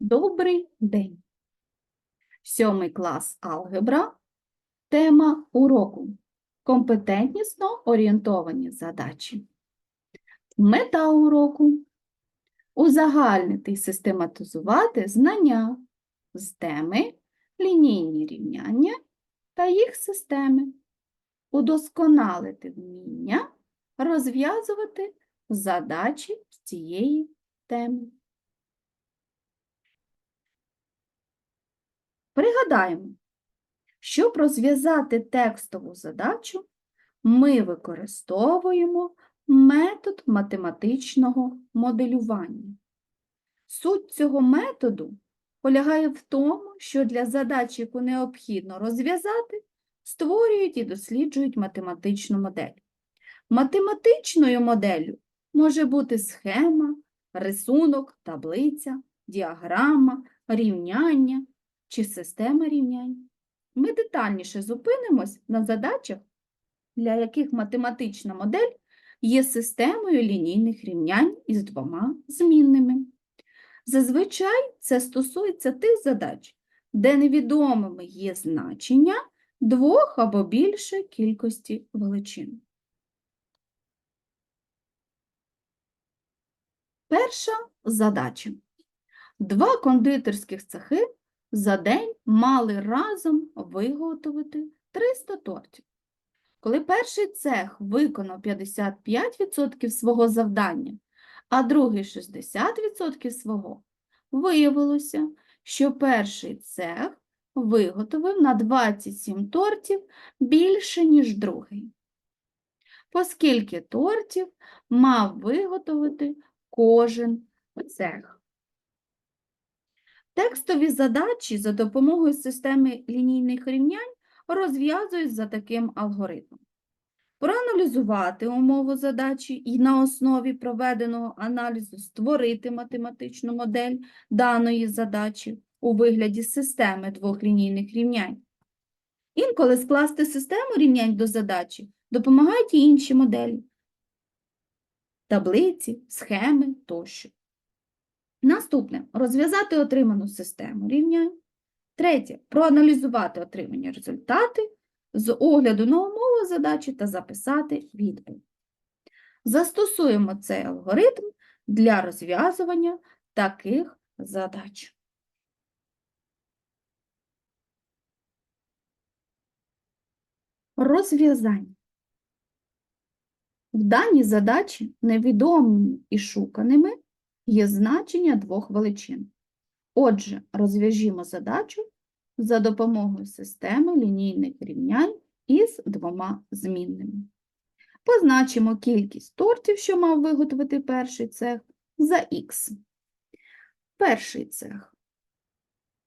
Добрий день! Сьомий клас алгебра. Тема уроку компетентнісно орієнтовані задачі. Мета уроку узагальнити і систематизувати знання з теми лінійні рівняння та їх системи, удосконалити вміння розв'язувати задачі з цієї теми. Пригадаємо, щоб розв'язати текстову задачу, ми використовуємо метод математичного моделювання. Суть цього методу полягає в тому, що для задачі, яку необхідно розв'язати, створюють і досліджують математичну модель. Математичною моделлю може бути схема, рисунок, таблиця, діаграма, рівняння чи система рівнянь. Ми детальніше зупинимось на задачах, для яких математична модель є системою лінійних рівнянь із двома змінними. Зазвичай це стосується тих задач, де невідомими є значення двох або більше кількості величин. Перша задача. Два кондитерських цехи за день мали разом виготовити 300 тортів. Коли перший цех виконав 55% свого завдання, а другий 60% свого, виявилося, що перший цех виготовив на 27 тортів більше, ніж другий. Поскільки тортів мав виготовити кожен цех. Текстові задачі за допомогою системи лінійних рівнянь розв'язують за таким алгоритмом. Проаналізувати умову задачі і на основі проведеного аналізу створити математичну модель даної задачі у вигляді системи двох лінійних рівнянь. Інколи скласти систему рівнянь до задачі допомагають і інші моделі – таблиці, схеми тощо. Наступне розв'язати отриману систему рівнянь. Третє проаналізувати отримані результати з огляду на умови задачі та записати відповідь. Застосуємо цей алгоритм для розв'язування таких задач. Розв'язання. В даній задачі невідомими і шуканими є значення двох величин. Отже, розв'яжімо задачу за допомогою системи лінійних рівнянь із двома змінними. Позначимо кількість тортів, що мав виготовити перший цех, за х. Перший цех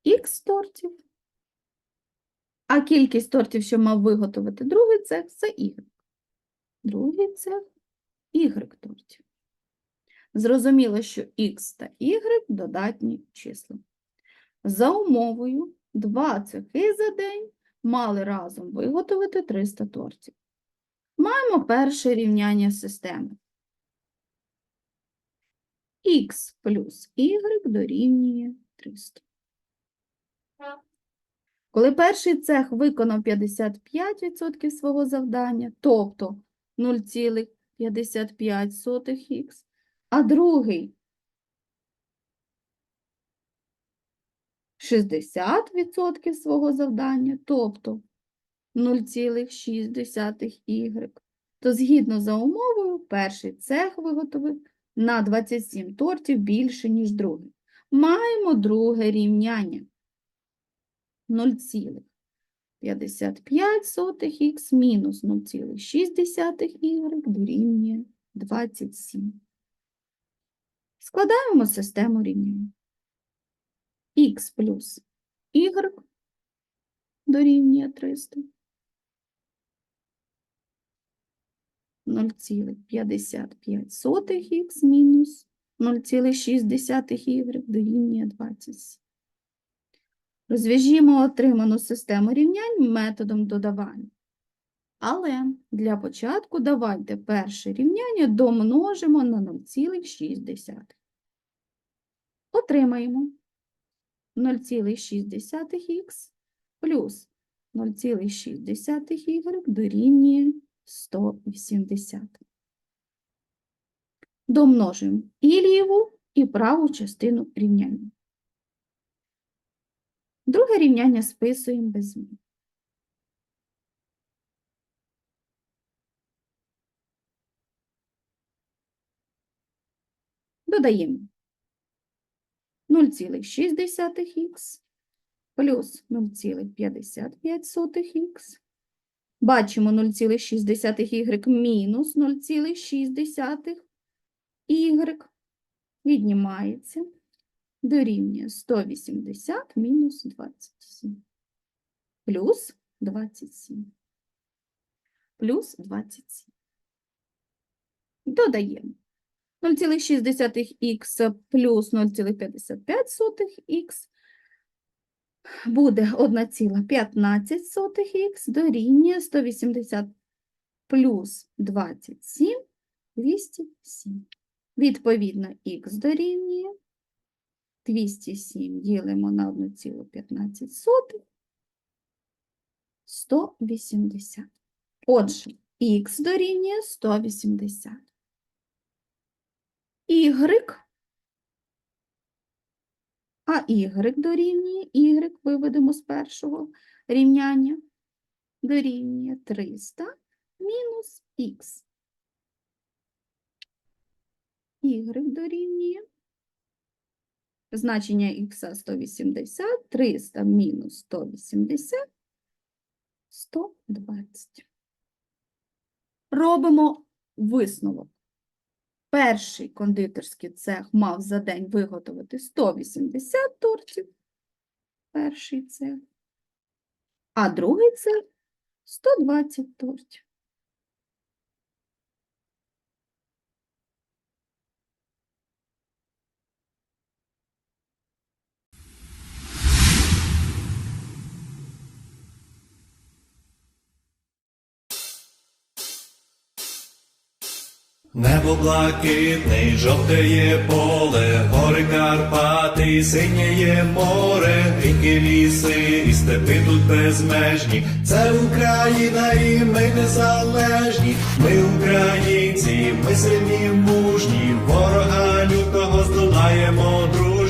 х тортів, а кількість тортів, що мав виготовити другий цех, це y. Другий цех y тортів. Зрозуміло, що х та y додатні числа. За умовою, два цехи за день мали разом виготовити 300 тортів. Маємо перше рівняння системи. х плюс y дорівнює 300. Коли перший цех виконав 55% свого завдання, тобто 0,55х, а другий 60% свого завдання, тобто 0,6y, то згідно за умовою перший цех виготовив на 27 тортів більше, ніж другий. Маємо друге рівняння 0,55х мінус 0,6y дорівнює 27. Складаємо систему рівнянь. х плюс y дорівнює 300. 0,55х мінус 0,6y дорівнює 27. Розв'яжімо отриману систему рівнянь методом додавання. Але для початку давайте перше рівняння домножимо на 0,6. Отримаємо 0,6х плюс 0,6y дорівнює 180. Домножуємо і ліву, і праву частину рівняння. Друге рівняння списуємо без змін. Додаємо. 0,6х плюс 0,55х. Бачимо 0,6y мінус 0,6 y віднімається, дорівнює 180 мінус 27, плюс 27, плюс 27. Додаємо 0,6х плюс 0,55х буде 1,15х дорівнює 180 плюс 27 207. Відповідно, х дорівнює 207 ділимо на 1,15 180. Отже, х дорівнює 180. Y, а y дорівнює, y виведемо з першого рівняння, дорівнює 300 мінус х. Y дорівнює значення х 180, 300 мінус 180, 120. Робимо висновок. Перший кондитерський цех мав за день виготовити 180 тортів, перший цех, а другий цех 120 тортів. Небо блакитний, жовтеє поле, гори Карпати, синєє море, ріки ліси і степи тут безмежні. Це Україна і ми незалежні. Ми українці, ми сильні, мужні, ворога лютого здолаємо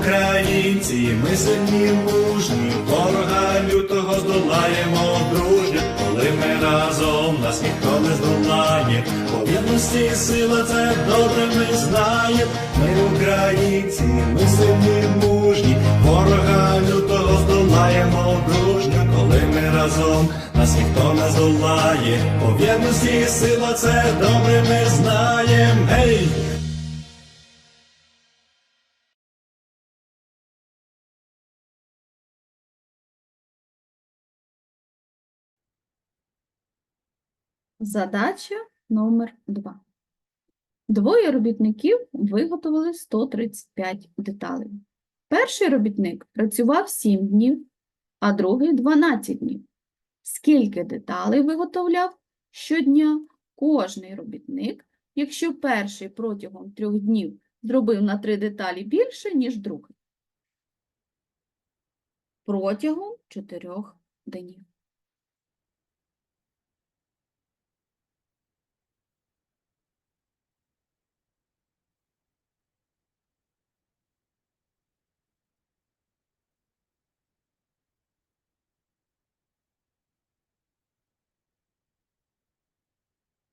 Українці, ми сильні мужні, ворога лютого здолаємо дружньо, коли ми разом нас ніхто не здолає. По єдності сила це добре ми знаємо. Ми українці, ми сильні мужні, ворога лютого здолаємо дружньо, коли ми разом нас ніхто не здолає. По єдності сила це добре ми знаємо. Гей! Задача номер 2. Двоє робітників виготовили 135 деталей. Перший робітник працював 7 днів, а другий 12 днів. Скільки деталей виготовляв щодня кожний робітник, якщо перший протягом трьох днів зробив на 3 деталі більше, ніж другий? Протягом 4 днів.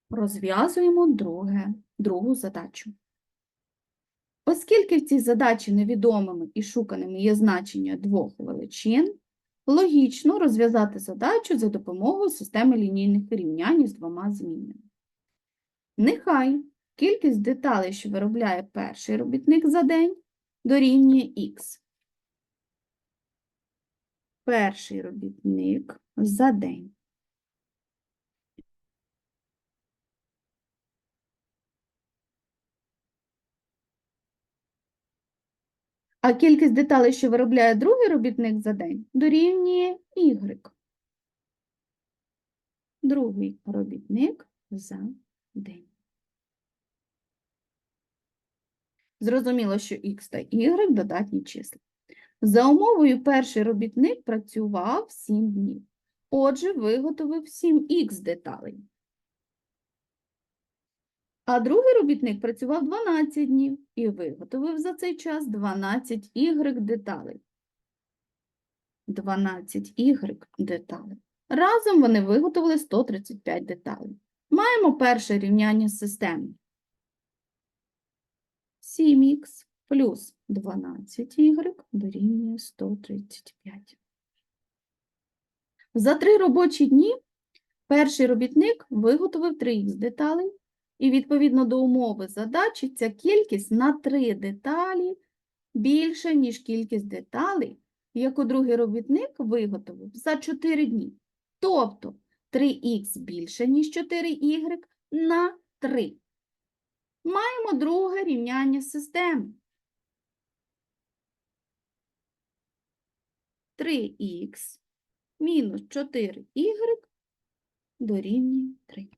Розв'язуємо друге, другу задачу. Оскільки в цій задачі невідомими і шуканими є значення двох величин, логічно розв'язати задачу за допомогою системи лінійних рівнянь з двома змінами. Нехай кількість деталей, що виробляє перший робітник за день, дорівнює х. Перший робітник за день. А кількість деталей, що виробляє другий робітник за день, дорівнює y. Другий робітник за день. Зрозуміло, що х та y додатні числа. За умовою перший робітник працював 7 днів. Отже, виготовив 7х деталей. А другий робітник працював 12 днів і виготовив за цей час 12 y деталей. 12 y деталей. Разом вони виготовили 135 деталей. Маємо перше рівняння системи. 7х плюс 12y дорівнює 135. За три робочі дні перший робітник виготовив 3х деталей, і відповідно до умови задачі ця кількість на 3 деталі більша, ніж кількість деталей, яку другий робітник виготовив за 4 дні. Тобто 3х більше, ніж 4y на 3. Маємо друге рівняння системи. 3х мінус 4y дорівнює 3.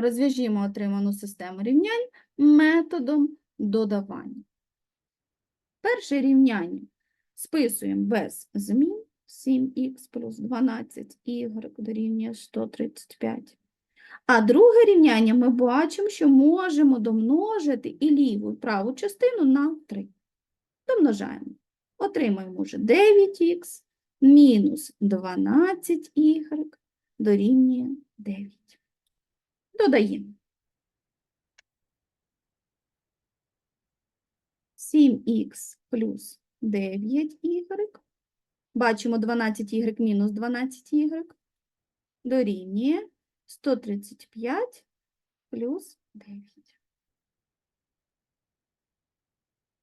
Розв'яжімо отриману систему рівнянь методом додавання. Перше рівняння списуємо без змін 7х плюс 12y дорівнює 135. А друге рівняння ми бачимо, що можемо домножити і ліву, і праву частину на 3. Домножаємо. Отримаємо вже 9х мінус 12y дорівнює 9. Додаємо. 7х плюс 9y. Бачимо 12y мінус 12y. Дорівнює 135 плюс 9.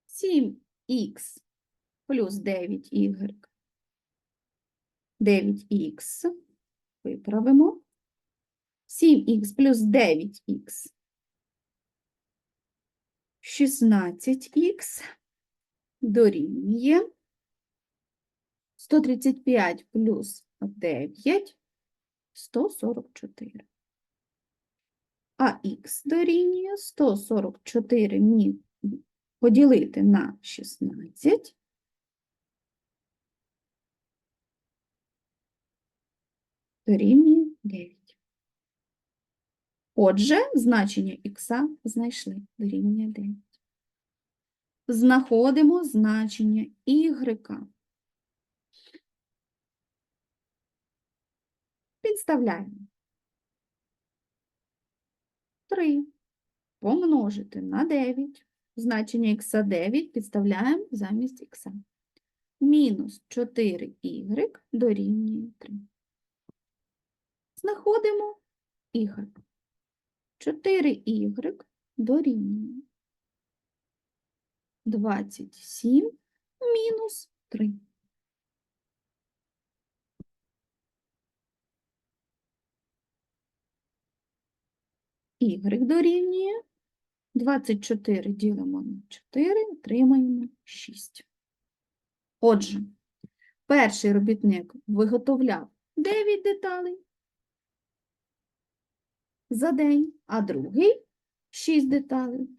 7х плюс 9y. 9х. Виправимо. 7х плюс 9х. 16х дорівнює 135 плюс 9 144. А х дорівнює 144 мі- поділити на 16 дорівнює 9. Отже, значення х знайшли дорівнює 9. Знаходимо значення y. Підставляємо. 3 помножити на 9. Значення х 9 підставляємо замість х. Мінус 4y дорівнює 3. Знаходимо y. 4y дорівнює 27 мінус 3. Y дорівнює 24 ділимо на 4, отримаємо 6. Отже, перший робітник виготовляв 9 деталей за день, а другий 6 деталей.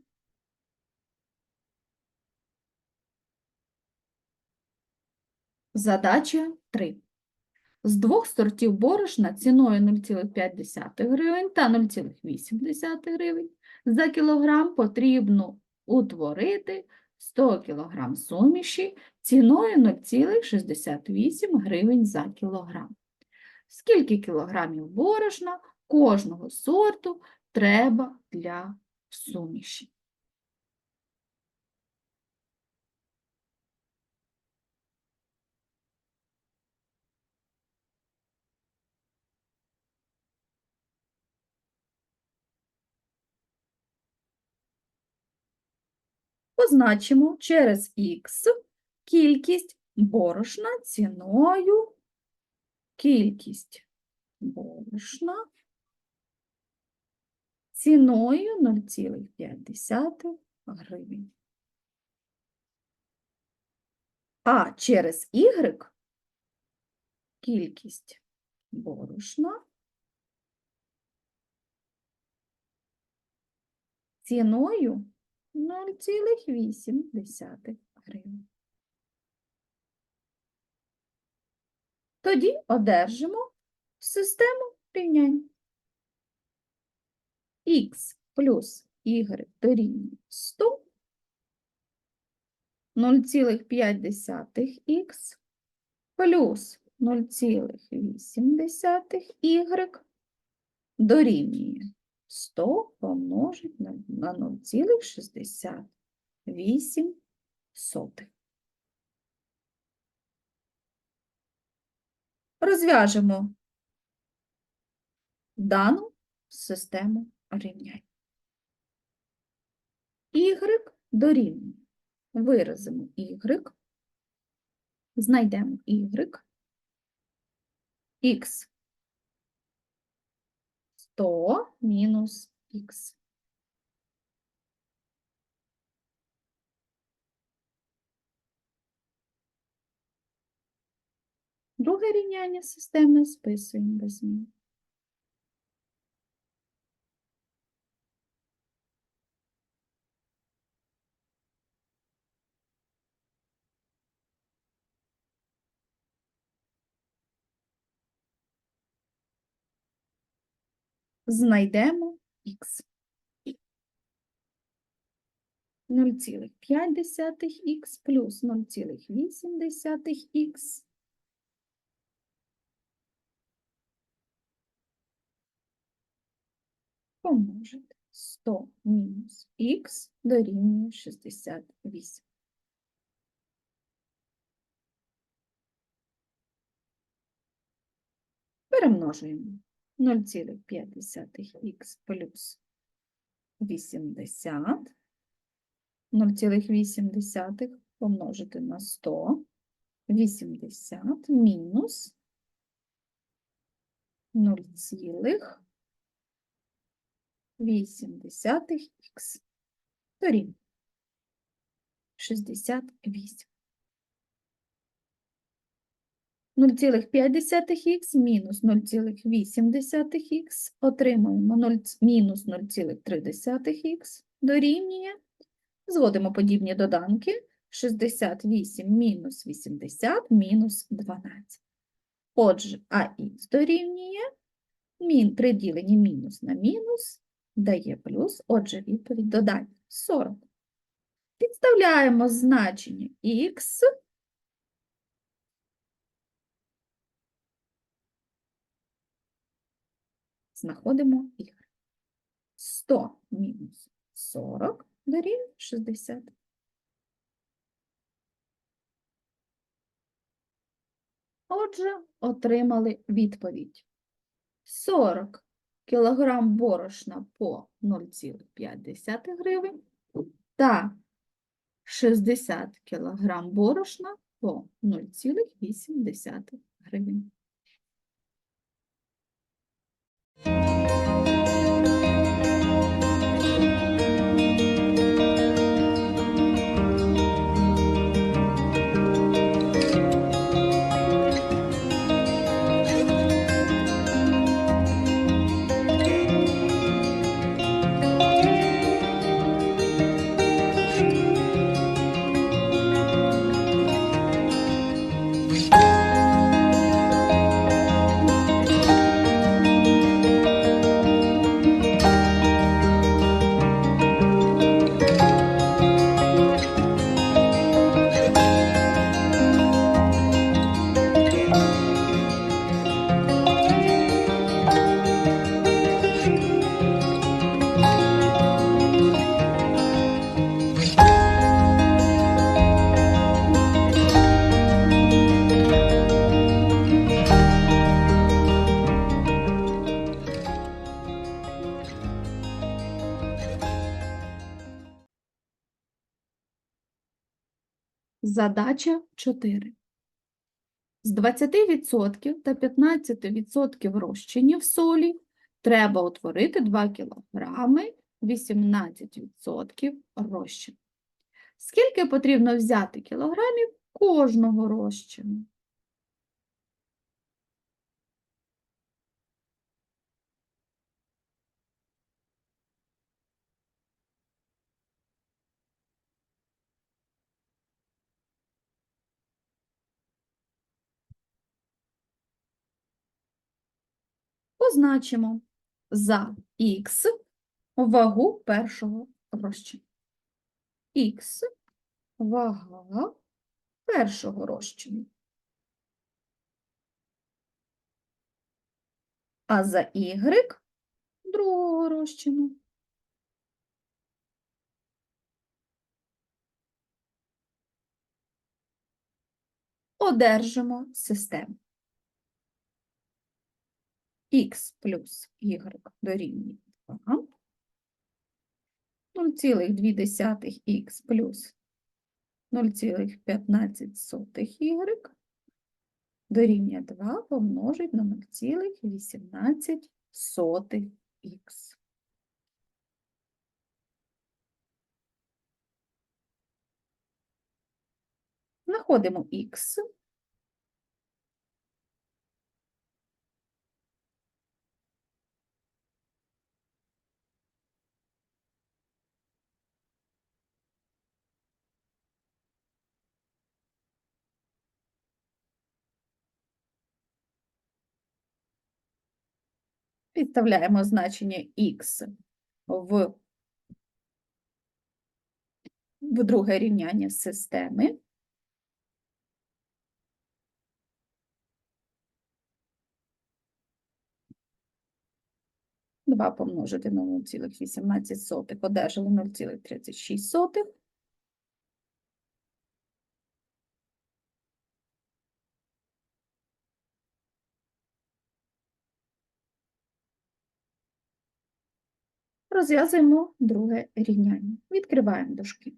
Задача 3. з двох сортів борошна ціною 0,5 гривень та 0,8 гривень за кілограм потрібно утворити 100 кг суміші ціною 0,68 гривень за кілограм. Скільки кілограмів борошна кожного сорту треба для суміші? Позначимо через х кількість борошна ціною кількість борошна ціною 0,5 гривень. А через y кількість борошна ціною 0,8 гривень. Тоді одержимо систему рівнянь. Х плюс y дорівнює 100, 0,5х плюс 0,8y дорівнює 100 помножить на на 0,68 сотих. Розв'яжемо дану систему рівнянь. Y дорівнює. Виразимо Y, знайдемо Y, Х 100 мінус Х. Друге рівняння системи списуємо без змін. Знайдемо х. 0,5х плюс 0,8х помножити 100 мінус х дорівнює 68. Перемножуємо 0,5х плюс 80, 0,8 помножити на 100, 80 мінус 0,8х дорівнює 68. 0,5х мінус 0,8х отримуємо 0, мінус 0,3х дорівнює. Зводимо подібні доданки. 68 мінус 80 мінус 12. Отже, АХ дорівнює при діленні мінус на мінус дає плюс, отже, відповідь додання 40. Підставляємо значення х знаходимо y. 100 мінус 40 дорівнює 60. Отже, отримали відповідь. 40 кілограм борошна по 0,5 гривень та 60 кілограм борошна по 0,8 гривень. Задача 4. З 20% та 15% розчинів солі треба утворити 2 кг 18% розчин. Скільки потрібно взяти кілограмів кожного розчину? Позначимо за х вагу першого розчину. Х вага першого розчину. А за y другого розчину. Одержимо систему. Х плюс y дорівнює 2. 0,2х плюс 0,15y дорівнює 2 помножить на 0,18х. Знаходимо х. Підставляємо значення х в, в друге рівняння системи. Два помножити на 0,18, одержали 0,36. Розв'язуємо друге рівняння. Відкриваємо дужки.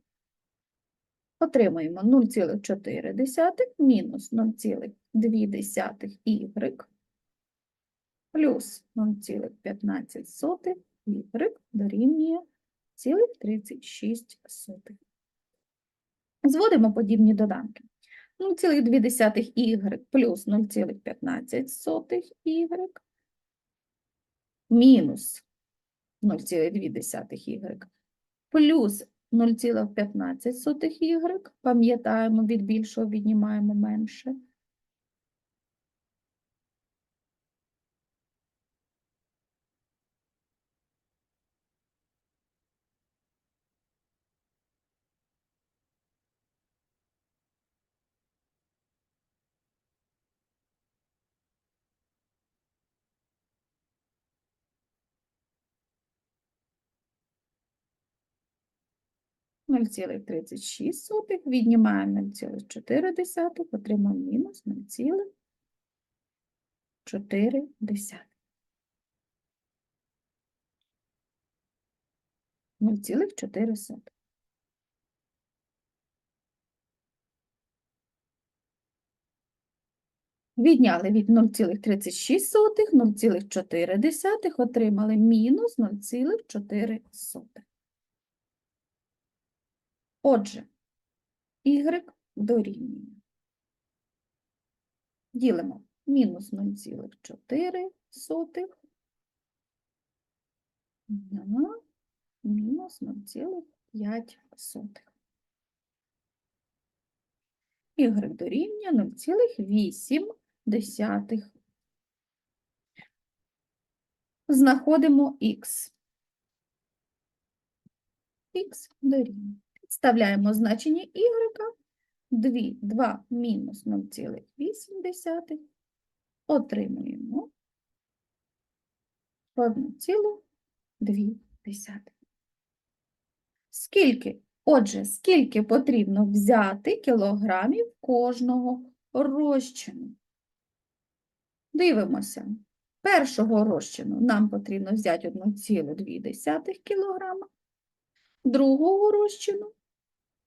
Отримуємо 0,4 мінус 0,2y плюс 0,15 y дорівнює 0,36. Зводимо подібні доданки. 0,2y плюс 0,15 y мінус 0,2y плюс 0,15y, пам'ятаємо, від більшого віднімаємо менше. Нуль цілих тридцять шість сотих, віднімаємо 0,4, отримаємо мінус 0,4. 0,4. Відняли від 0,36, 0,4, отримали мінус 0,4. Отже, y дорівнює. Ділимо мінус 0,4 на мінус 0,5. Y дорівнює 0,8. Знаходимо х. Х дорівнює. Підставляємо значення y, 2, 2 мінус 0,8, отримуємо 1,2. Скільки? Отже, скільки потрібно взяти кілограмів кожного розчину? Дивимося. Першого розчину нам потрібно взяти 1,2 кілограма, другого розчину 0,0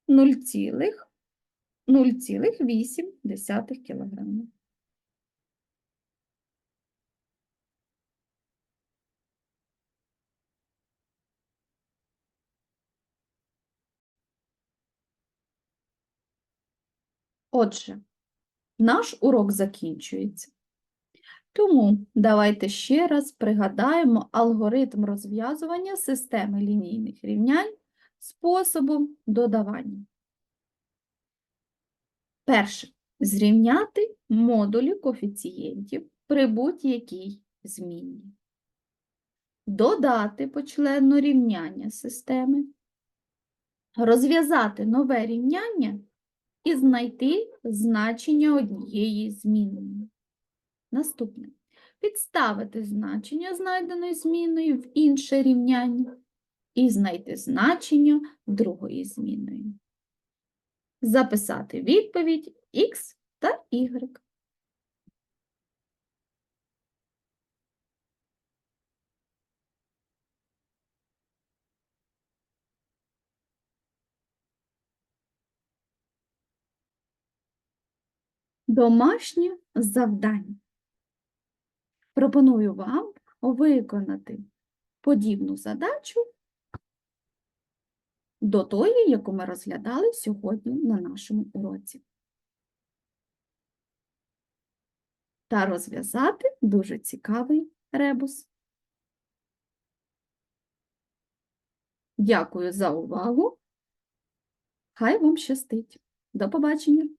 0,8 кг. Отже, наш урок закінчується. Тому давайте ще раз пригадаємо алгоритм розв'язування системи лінійних рівнянь способом додавання. Перше. Зрівняти модулі коефіцієнтів при будь-якій змінні. Додати почленно рівняння системи. Розв'язати нове рівняння і знайти значення однієї змінної. Наступне. Підставити значення знайденої зміною в інше рівняння і знайти значення другої змінної. Записати відповідь X та Y. Домашнє завдання. Пропоную вам виконати подібну задачу до тої, яку ми розглядали сьогодні на нашому уроці. Та розв'язати дуже цікавий ребус. Дякую за увагу. Хай вам щастить. До побачення!